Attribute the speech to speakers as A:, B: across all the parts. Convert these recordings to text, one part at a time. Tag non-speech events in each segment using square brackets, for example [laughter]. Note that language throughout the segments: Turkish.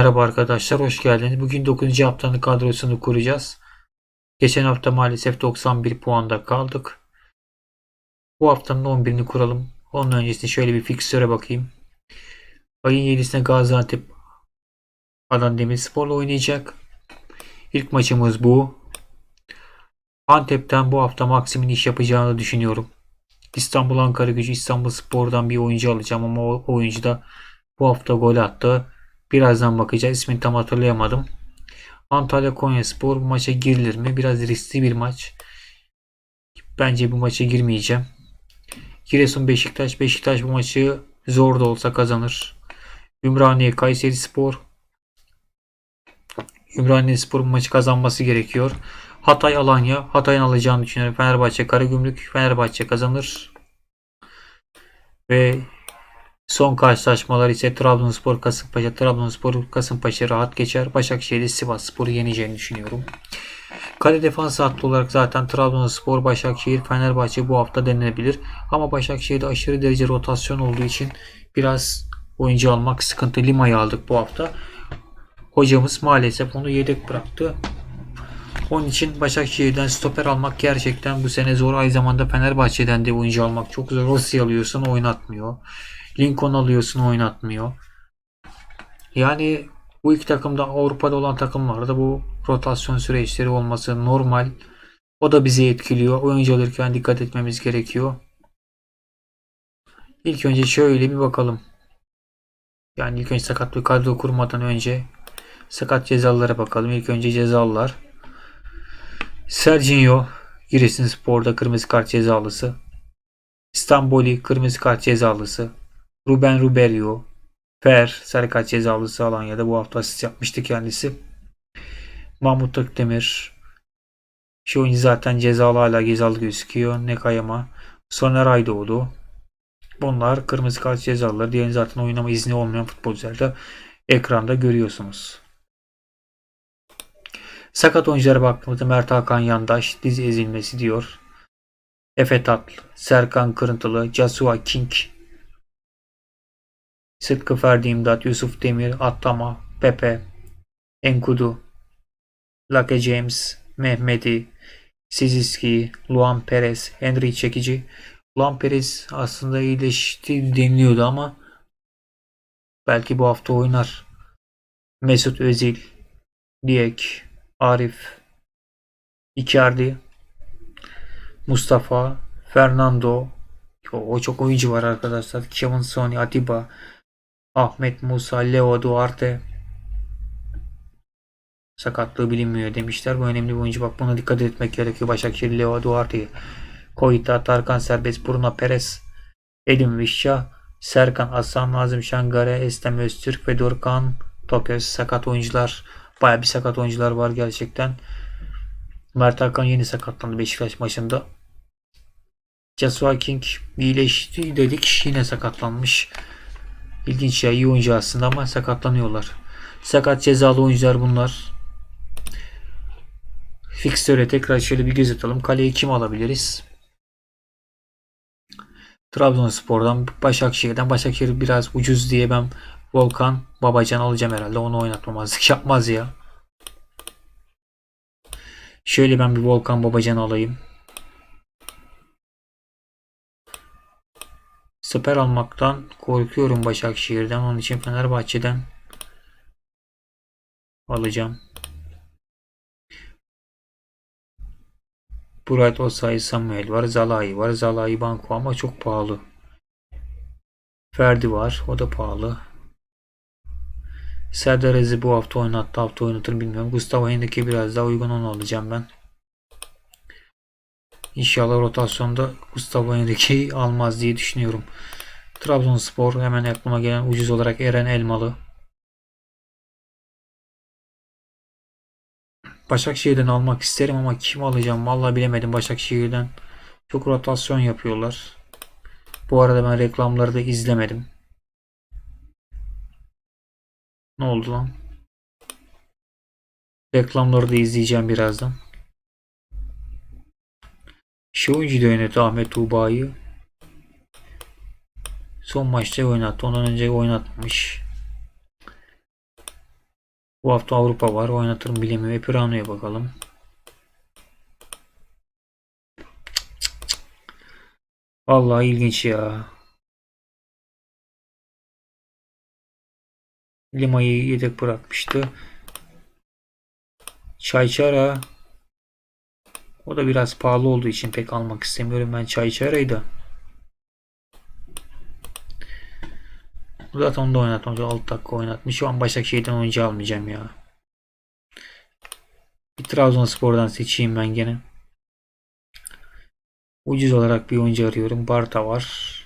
A: Merhaba arkadaşlar, hoş geldiniz. Bugün 9. haftanın kadrosunu kuracağız. Geçen hafta maalesef 91 puanda kaldık. Bu haftanın 11'ini kuralım. Onun öncesinde şöyle bir fikstöre bakayım. Ayın 7'sinde Gaziantep Adana Demirspor'la oynayacak. İlk maçımız bu. Antep'ten bu hafta Maksim'in iş yapacağını düşünüyorum. İstanbul Ankara Gücü İstanbul Spor'dan bir oyuncu alacağım ama o oyuncu da bu hafta gol attı. Birazdan bakacağız. İsmini tam hatırlayamadım. Antalya Konyaspor bu maça girilir mi? Biraz riskli bir maç. Bence bu maça girmeyeceğim. Giresun Beşiktaş. Beşiktaş bu maçı zor da olsa kazanır. Ümraniye Kayseri Spor. Ümraniye Spor bu maçı kazanması gerekiyor. Hatay Alanya. Hatay'ın alacağını düşünüyorum. Fenerbahçe Karagümrük. Fenerbahçe kazanır. Ve Son karşılaşmalar ise Trabzonspor Kasımpaşa. Trabzonspor Kasımpaşa rahat geçer. Başakşehir'i Sivasspor'u yeneceğini düşünüyorum. Kale defans hattı olarak zaten Trabzonspor, Başakşehir, Fenerbahçe bu hafta denenebilir. Ama Başakşehir'de aşırı derece rotasyon olduğu için biraz oyuncu almak sıkıntı. Lima'yı aldık bu hafta. Hocamız maalesef onu yedek bıraktı. Onun için Başakşehir'den stoper almak gerçekten bu sene zor. Aynı zamanda Fenerbahçe'den de oyuncu almak çok zor. Rossi alıyorsun oynatmıyor. Lincoln alıyorsun oynatmıyor. Yani bu iki takımda Avrupa'da olan takımlarda bu rotasyon süreçleri olması normal. O da bizi etkiliyor. Oyuncu alırken dikkat etmemiz gerekiyor. İlk önce şöyle bir bakalım. Yani ilk önce sakatlık kadro kurmadan önce sakat cezalılara bakalım. İlk önce cezalılar. Serginho Giresunspor'da kırmızı kart cezalısı. İstanbul'i kırmızı kart cezalısı. Ruben Rubelio, Fer, sarı kart cezalısı Alanya'da bu hafta asist yapmıştı kendisi. Mahmut Akdemir, şu oyuncu zaten cezalı hala cezalı gözüküyor. Nekayama, Soner Aydoğdu. Bunlar kırmızı kart cezalılar. Diğerini zaten oynama izni olmayan futbolcularda ekranda görüyorsunuz. Sakat oyunculara baktığımızda Mert Hakan Yandaş diz ezilmesi diyor. Efe Tatlı, Serkan Kırıntılı, Joshua King, Sıtkı Ferdi İmdat, Yusuf Demir, Atlama, Pepe, Enkudu, Lake James, Mehmeti, Siziski, Luan Perez, Henry Çekici. Luan Perez aslında iyileşti deniliyordu ama belki bu hafta oynar. Mesut Özil, Diyek, Arif, Icardi, Mustafa, Fernando, o çok oyuncu var arkadaşlar. Kevin Sony, Atiba, Ahmet Musa, Leo Duarte sakatlığı bilinmiyor demişler. Bu önemli bir oyuncu. Bak buna dikkat etmek gerekiyor. Başakşehir Leo Duarte, Koita, Tarkan Serbest, Bruno Perez, Edin Vişça, Serkan Aslan, Nazım Şangare, Estem Öztürk ve Dorkan Toköz sakat oyuncular. Baya bir sakat oyuncular var gerçekten. Mert Hakan yeni sakatlandı Beşiktaş maçında. Joshua King iyileşti dedik yine sakatlanmış. İlginç ya iyi oyuncu aslında ama sakatlanıyorlar. Sakat cezalı oyuncular bunlar. Fixtöre tekrar şöyle bir göz atalım. Kaleyi kim alabiliriz? Trabzonspor'dan Başakşehir'den Başakşehir biraz ucuz diye ben Volkan Babacan alacağım herhalde. Onu oynatmamazlık [laughs] yapmaz ya. Şöyle ben bir Volkan Babacan alayım. Stoper almaktan korkuyorum Başakşehir'den. Onun için Fenerbahçe'den alacağım. Burak Osayi Samuel var. Zalai var. Zalai Banko ama çok pahalı. Ferdi var. O da pahalı. Serdar Ezi bu hafta oynattı. Hafta oynatır bilmiyorum. Gustavo Henrique biraz daha uygun onu alacağım ben. İnşallah rotasyonda Gustavo Henrique'yi almaz diye düşünüyorum. Trabzonspor hemen aklıma gelen ucuz olarak Eren Elmalı. Başakşehir'den almak isterim ama kim alacağım vallahi bilemedim Başakşehir'den. Çok rotasyon yapıyorlar. Bu arada ben reklamları da izlemedim. Ne oldu lan? Reklamları da izleyeceğim birazdan. Şu oyuncu da oynadı Ahmet Tuğba'yı. Son maçta oynattı. Ondan önce oynatmış. Bu hafta Avrupa var. Oynatır mı bilemiyor. Epirano'ya bakalım. Vallahi ilginç ya. Lima'yı yedek bırakmıştı. Çayçara o da biraz pahalı olduğu için pek almak istemiyorum ben Çayçara'yı da. Zaten onu da oynatmadı. 6 dakika oynatmış. Şu an Başakşehir'den oyuncu almayacağım ya. Bir Trabzonspor'dan seçeyim ben gene. Ucuz olarak bir oyuncu arıyorum. Barta var.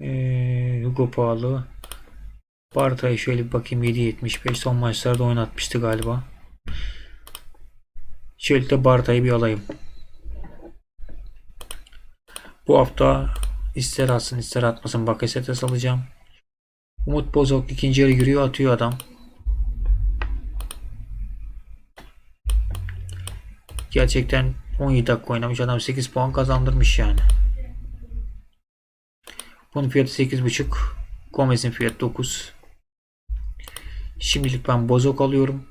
A: Ee, Hugo pahalı. Barta'yı şöyle bir bakayım 7.75 son maçlarda oynatmıştı galiba. Şöyle de Barta'yı bir alayım. Bu hafta ister atsın ister atmasın Bakasetes alacağım. Umut Bozok ikinci yarı giriyor atıyor adam. Gerçekten 17 dakika oynamış adam 8 puan kazandırmış yani. Bunun fiyatı 8.5. Gomez'in fiyatı 9. Şimdilik ben Bozok alıyorum.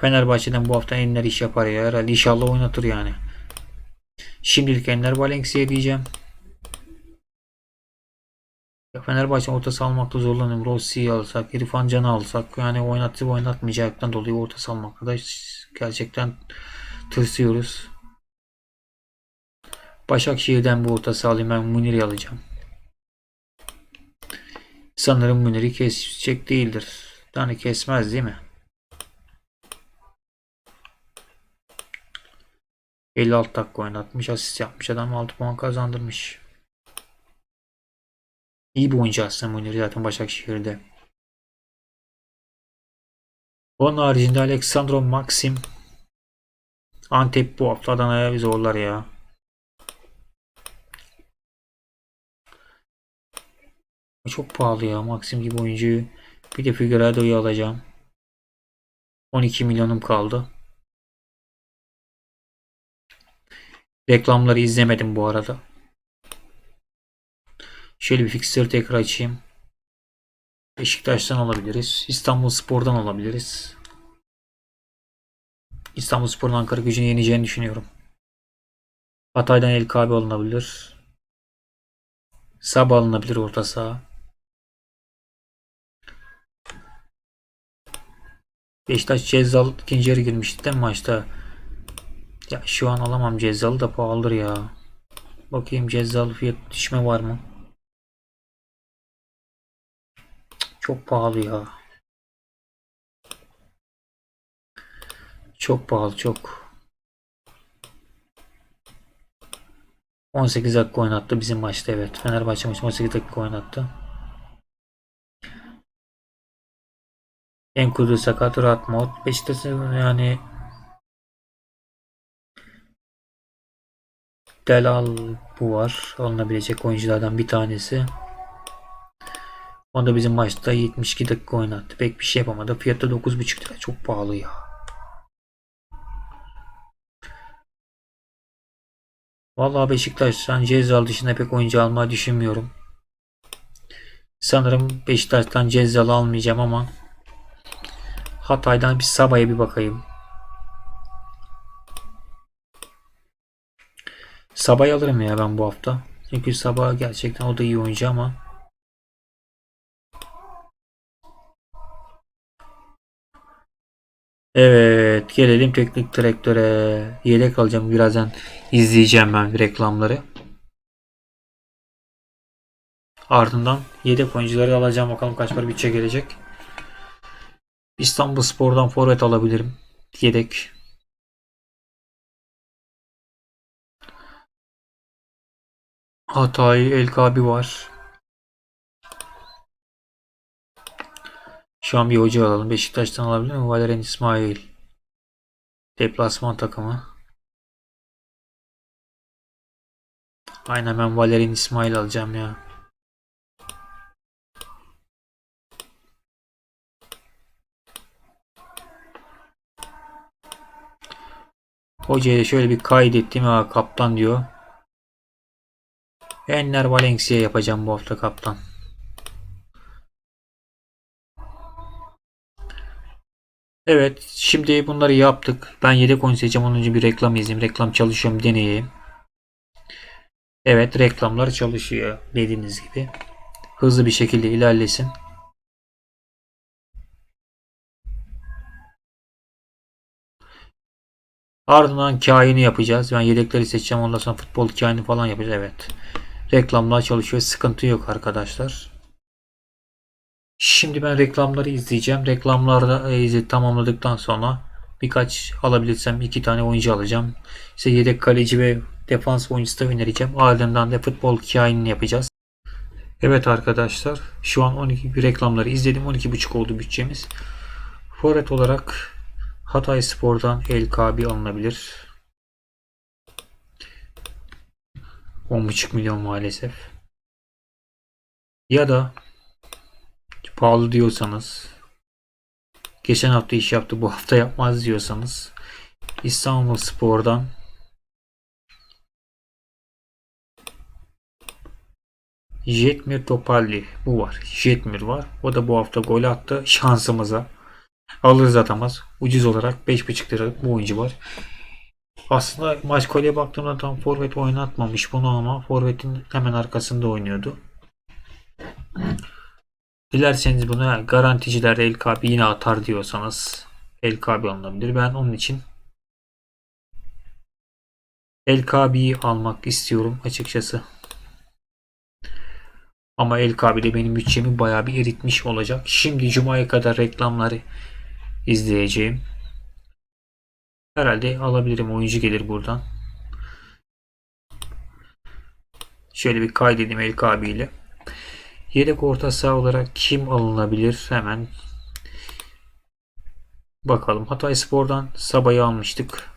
A: Fenerbahçe'den bu hafta Enler iş yapar ya. Herhalde inşallah oynatır yani. Şimdilik Enler Valencia diyeceğim. Ya Fenerbahçe orta almakta zorlanıyorum. Rossi'yi alsak, İrfan Can'ı alsak yani oynatıp oynatmayacaktan dolayı orta salmakta da gerçekten tırsıyoruz. Başakşehir'den bu orta sağlayayım ben Münir'i alacağım. Sanırım Münir'i kesecek değildir. Yani kesmez değil mi? 56 dakika oynatmış. Asist yapmış. Adam 6 puan kazandırmış. İyi bir oyuncu aslında Münir zaten Başakşehir'de. Onun haricinde Alexandro Maxim Antep bu hafta Adana'ya zorlar ya. Çok pahalı ya Maxim gibi oyuncuyu. Bir de Figueiredo'yu alacağım. 12 milyonum kaldı. Reklamları izlemedim bu arada. Şöyle bir fixture tekrar açayım. Beşiktaş'tan alabiliriz. İstanbul Spor'dan alabiliriz. İstanbul Spor'un Ankara gücünü yeneceğini düşünüyorum. Hatay'dan El Kabe alınabilir. Sabah alınabilir orta saha. Beşiktaş Cezzal ikinci yarı girmişti de maçta. Ya şu an alamam Cezzal'ı da pahalıdır ya. Bakayım Cezzal fiyat düşme var mı? Çok pahalı ya. Çok pahalı çok. 18 dakika oynattı bizim maçta evet. Fenerbahçe maçı 18 dakika oynattı. Enkudu sakat rahat mod. Beşiktaş'ın yani Delal bu var. Alınabilecek oyunculardan bir tanesi. Onda bizim maçta 72 dakika oynattı. Pek bir şey yapamadı. Fiyatı 9.5 lira. Çok pahalı ya. Vallahi Beşiktaş'tan Cezzal dışında pek oyuncu almayı düşünmüyorum. Sanırım Beşiktaş'tan Cezzal almayacağım ama Hatay'dan bir Sabah'a bir bakayım. Sabah alırım ya ben bu hafta. Çünkü Sabah gerçekten o da iyi oyuncu ama Evet gelelim teknik direktöre. Yedek alacağım birazdan izleyeceğim ben reklamları. Ardından yedek oyuncuları alacağım bakalım kaç para bütçe gelecek. İstanbul Spor'dan forvet alabilirim. Yedek. Hatay El Kabi var. Şu an bir hoca alalım. Beşiktaş'tan alabilir mi? Valerian İsmail. Deplasman takımı. Aynen ben Valerian İsmail alacağım ya. Hocaya şöyle bir kaydettim ha kaptan diyor. Enner Valencia yapacağım bu hafta kaptan. Evet, şimdi bunları yaptık. Ben yedek oyun seçeceğim. Onun önce bir reklam izleyeyim. Reklam çalışıyorum deneyeyim. Evet, reklamlar çalışıyor dediğiniz gibi. Hızlı bir şekilde ilerlesin. Ardından kaini yapacağız. Ben yedekleri seçeceğim. Ondan sonra futbol kaini falan yapacağız. Evet. Reklamlar çalışıyor. Sıkıntı yok arkadaşlar. Şimdi ben reklamları izleyeceğim. Reklamlarda e, tamamladıktan sonra birkaç alabilirsem iki tane oyuncu alacağım. İşte yedek kaleci ve defans oyuncusu da önereceğim. Ardından da futbol kainini yapacağız. Evet arkadaşlar şu an 12 bir reklamları izledim. 12.5 oldu bütçemiz. Forvet olarak Hatay Spor'dan El Kabi alınabilir. 10.5 milyon maalesef. Ya da pahalı diyorsanız geçen hafta iş yaptı bu hafta yapmaz diyorsanız İstanbul Spor'dan Jetmir Topalli bu var. Jetmir var. O da bu hafta gol attı şansımıza. Alırız atamaz. Ucuz olarak 5.5 lira bu oyuncu var. Aslında maç kolye baktığımda tam forvet oynatmamış bunu ama forvetin hemen arkasında oynuyordu. Dilerseniz bunu garanticiler LKB yine atar diyorsanız LKB alınabilir. Ben onun için LKB'yi almak istiyorum açıkçası. Ama LKB de benim bütçemi bayağı bir eritmiş olacak. Şimdi Cuma'ya kadar reklamları izleyeceğim. Herhalde alabilirim. Oyuncu gelir buradan. Şöyle bir kaydedeyim LKB ile. Yedek orta saha olarak kim alınabilir? Hemen bakalım. Hatay Spor'dan Sabah'ı almıştık.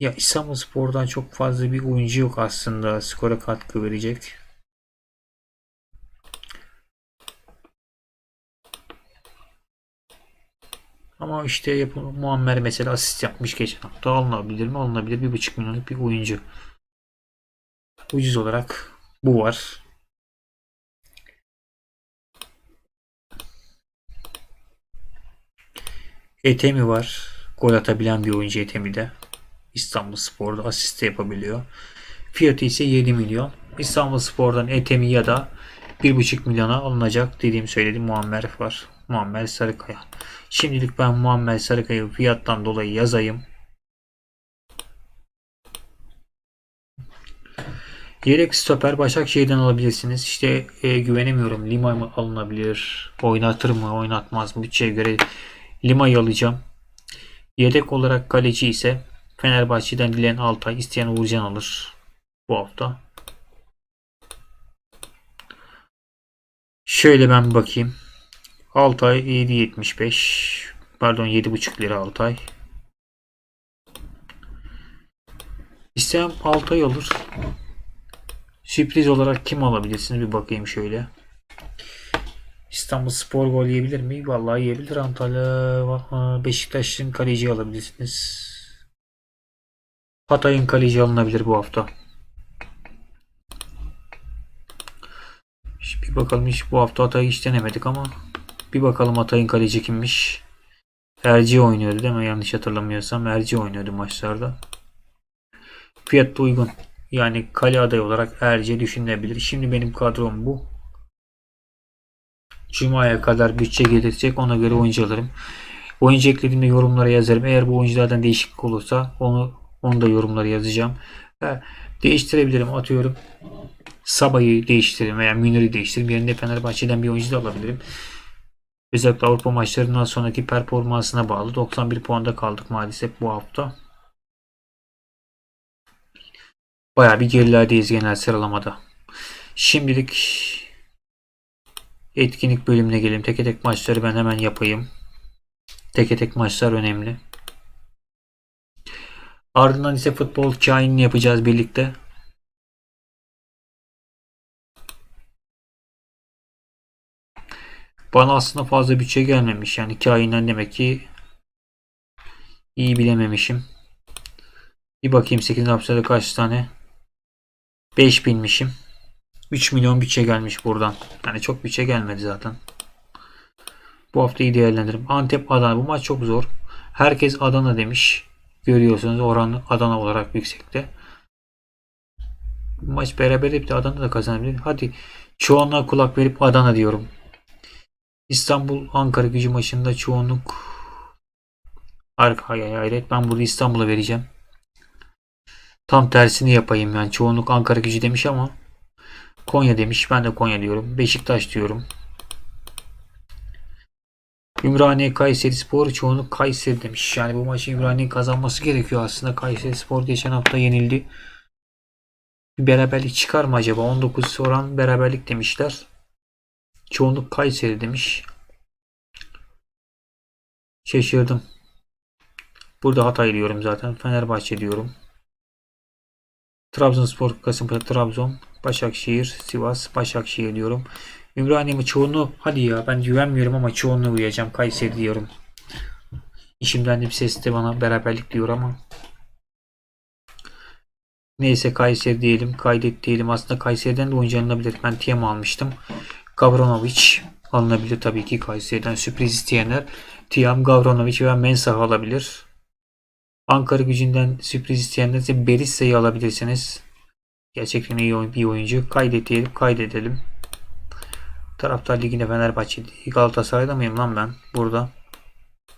A: Ya İstanbul Spor'dan çok fazla bir oyuncu yok aslında skora katkı verecek. Ama işte yapı, Muammer mesela asist yapmış geçen hafta alınabilir mi? Alınabilir. Bir buçuk milyonluk bir oyuncu. Ucuz olarak bu var. Etemi var. Gol atabilen bir oyuncu Etemi de. İstanbul Spor'da asist yapabiliyor. Fiyatı ise 7 milyon. İstanbul Spor'dan Etemi ya da 1,5 milyona alınacak dediğim söyledim Muammer var. Muammer Sarıkaya. Şimdilik ben Muammer Sarıkaya fiyattan dolayı yazayım. Yedek stoper Başakşehir'den alabilirsiniz. İşte e, güvenemiyorum. Lima mı alınabilir? Oynatır mı? Oynatmaz mı? Bütçeye göre Lima'yı alacağım. Yedek olarak kaleci ise Fenerbahçe'den Dilen Altay, isteyen Uğurcan alır bu hafta. Şöyle ben bakayım. Altay 7.75 pardon 7.5 lira Altay. İsteyen Altay olur. Sürpriz olarak kim alabilirsiniz bir bakayım şöyle. İstanbul Spor gol yiyebilir mi? Vallahi yiyebilir. Antalya Beşiktaş'ın kaleci alabilirsiniz. Hatay'ın kaleci alınabilir bu hafta. Şimdi bir bakalım hiç bu hafta Hatay'ı hiç denemedik ama bir bakalım Hatay'ın kaleci kimmiş. Erci oynuyordu değil mi? Yanlış hatırlamıyorsam Erci oynuyordu maçlarda. Fiyat da uygun. Yani kale adayı olarak Erci düşünülebilir. Şimdi benim kadrom bu. Cuma'ya kadar bütçe gelecek. Ona göre oyuncu alırım. Oyuncu eklediğimde yorumlara yazarım. Eğer bu oyunculardan değişiklik olursa onu onu da yorumlara yazacağım. Ha, değiştirebilirim. Atıyorum. Sabah'ı değiştiririm veya Münir'i değiştiririm. Yerinde Fenerbahçe'den bir oyuncu da alabilirim. Özellikle Avrupa maçlarından sonraki performansına bağlı. 91 puanda kaldık maalesef bu hafta. Baya bir gerilerdeyiz genel sıralamada. Şimdilik etkinlik bölümüne gelelim. Tek tek maçları ben hemen yapayım. Tek tek maçlar önemli. Ardından ise futbol kainini yapacağız birlikte. Bana aslında fazla bütçe gelmemiş. Yani kainden demek ki iyi bilememişim. Bir bakayım 8 hapsede kaç tane 5000'mişim. 3 milyon bütçe gelmiş buradan. Yani çok bütçe gelmedi zaten. Bu hafta iyi değerlendiririm. Antep Adana bu maç çok zor. Herkes Adana demiş. Görüyorsunuz oran Adana olarak yüksekte. Bu maç beraber de Adana da kazanabilir. Hadi çoğunluğa kulak verip Adana diyorum. İstanbul Ankara gücü maçında çoğunluk arkaya hayret. Ben burada İstanbul'a vereceğim. Tam tersini yapayım yani. Çoğunluk Ankara gücü demiş ama Konya demiş. Ben de Konya diyorum. Beşiktaş diyorum. Ümraniye Kayseri Spor çoğunluk Kayseri demiş. Yani bu maçı Ümraniye'nin kazanması gerekiyor aslında. Kayseri Spor geçen hafta yenildi. Bir beraberlik çıkar mı acaba? 19 oran beraberlik demişler. Çoğunluk Kayseri demiş. Şaşırdım. Burada Hatay diyorum zaten. Fenerbahçe diyorum. Trabzonspor, Kasımpaşa, Trabzon, Başakşehir, Sivas, Başakşehir diyorum. Ümraniye mi çoğunluğu? Hadi ya ben güvenmiyorum ama çoğunluğu uyuyacağım. Kayseri diyorum. İşimden de bir ses de bana beraberlik diyor ama. Neyse Kayseri diyelim. Kaydet diyelim. Aslında Kayseri'den de oyuncu alınabilir. Ben Tiyam almıştım. Gavranovic alınabilir tabii ki Kayseri'den. Sürpriz isteyenler Tiyam, Gavranovic ve Mensah alabilir. Ankara gücünden sürpriz isteyenler ise Berissa'yı alabilirsiniz. Gerçekten iyi bir oyuncu. Kaydet diyelim. Kaydedelim. Taraftar Ligi'nde Fenerbahçe Galatasaray'da mıyım lan ben? Burada.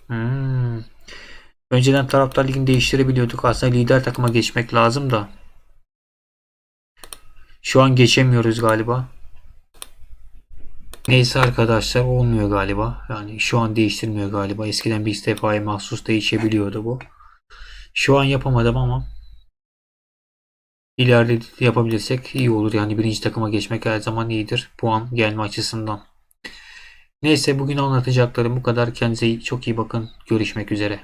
A: Hmm. Önceden Taraftar Ligi'ni değiştirebiliyorduk. Aslında lider takıma geçmek lazım da. Şu an geçemiyoruz galiba. Neyse arkadaşlar olmuyor galiba. Yani şu an değiştirmiyor galiba. Eskiden bir istifaya mahsus değişebiliyordu bu. Şu an yapamadım ama ileride yapabilirsek iyi olur. Yani birinci takıma geçmek her zaman iyidir. Puan gelme açısından. Neyse bugün anlatacaklarım bu kadar. Kendinize çok iyi bakın. Görüşmek üzere.